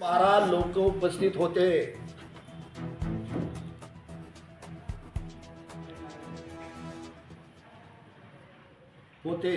बारा लोक उपस्थित होते. होते.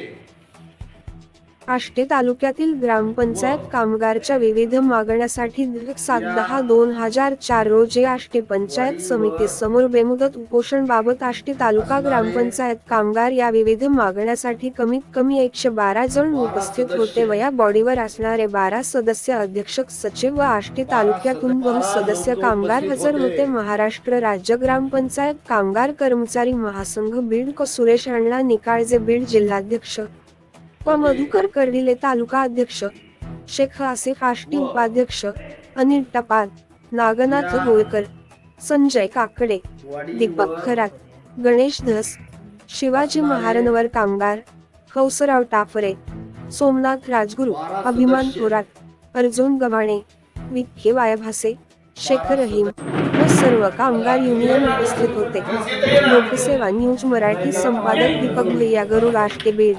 आष्टे तालुक्यातील ग्रामपंचायत कामगारच्या विविध मागण्यासाठी सात दहा दोन हजार चार रोजी आष्टे पंचायत समिती समोर बेमुदत उपोषणबाबत आष्टे तालुका ग्रामपंचायत कामगार या विविध मागण्यासाठी कमीत कमी एकशे बारा जण उपस्थित होते व या बॉडीवर असणारे बारा सदस्य अध्यक्षक सचिव व आष्टे तालुक्यातून दोन सदस्य कामगार हजर होते. महाराष्ट्र राज्य ग्रामपंचायत कामगार कर्मचारी महासंघ बीड क सुरेश अण्णा निकाळजे बीड जिल्हाध्यक्ष व मधुकर कर्डिले तालुका अध्यक्ष शेख आसिफ आष्टी उपाध्यक्ष अनिल टपाल नागनाथ होळकर संजय काकडे दीपक खरात गणेश धस शिवाजी महारनवर कामगार हौसराव टाफरे सोमनाथ राजगुरू अभिमान थोरात अर्जुन गव्हाणे विखे वायभासे शेख रहीम व सर्व कामगार युनियन उपस्थित होते. लोकसेवा न्यूज मराठी संपादक दीपक भैया गरुड आष्टे बीड.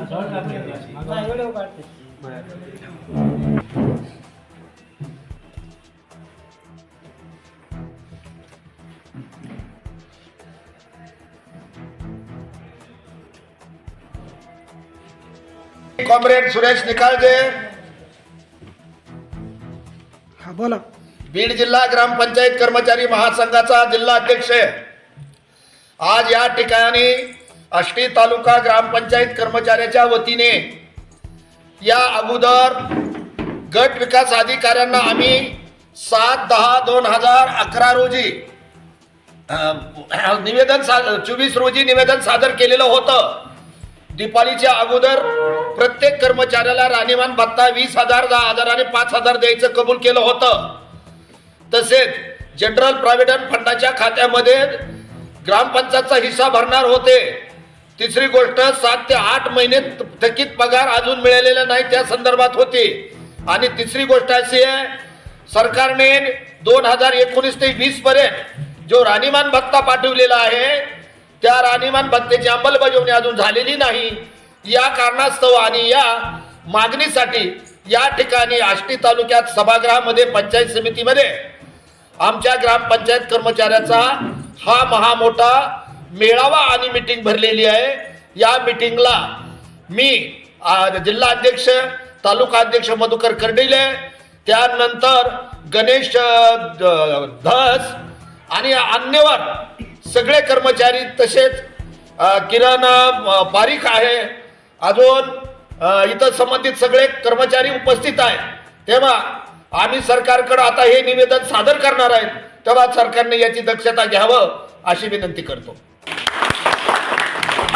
कॉम्रेड सुरेश निकाळजे. हा बोला. बीड जिल्हा ग्रामपंचायत कर्मचारी महासंघाचा जिल्हा अध्यक्ष आज या ठिकाणी आष्टी तालुका ग्रामपंचायत कर्मचाऱ्याच्या वतीने या अगोदर गट विकास अधिकाऱ्यांना आम्ही सात दहा दोन हजार अकरा रोजी निवेदन सा चोवीस रोजी निवेदन सादर केलेलं होतं. दिपाळीच्या अगोदर प्रत्येक कर्मचाऱ्याला राहणीमान भत्ता वीस हजार दहा हजार आणि पाच हजार द्यायचं कबूल केलं होतं. तसेच जनरल प्रॉव्हिडंट फंडाच्या खात्यामध्ये ग्रामपंचायतचा हिस्सा भरणार होते. तिसरी गोष्ट सात ते आठ महिने थकीत पगार अजून मिळालेला नाही त्या संदर्भात होती. आणि तिसरी गोष्ट अशी आहे सरकारने दोन हजार एकोणीस ते वीस पर्यंत जो राणीमान भत्ता पाठवलेला आहे त्या राणीमान भत्तेची अंमलबजावणी अजून झालेली नाही. या कारणास्तव आणि या मागणीसाठी या ठिकाणी आष्टी तालुक्यात सभागृहामध्ये पंचायत समितीमध्ये आमच्या ग्रामपंचायत कर्मचाऱ्याचा हा महामोठा मेळावा आणि मिटिंग भरलेली आहे. या मिटिंगला मी जिल्हा अध्यक्ष तालुका अध्यक्ष मधुकर कर्डिले त्यानंतर गणेश धस आणि अन्यवर सगळे कर्मचारी तसेच किरण बारीक आहे. अजून इतर इथं संबंधित सगळे कर्मचारी उपस्थित आहेत तेव्हा आम्ही सरकारकडे आता हे निवेदन सादर करणार आहेत. तेव्हा सरकारने याची दक्षता घ्यावं अशी विनंती करतो.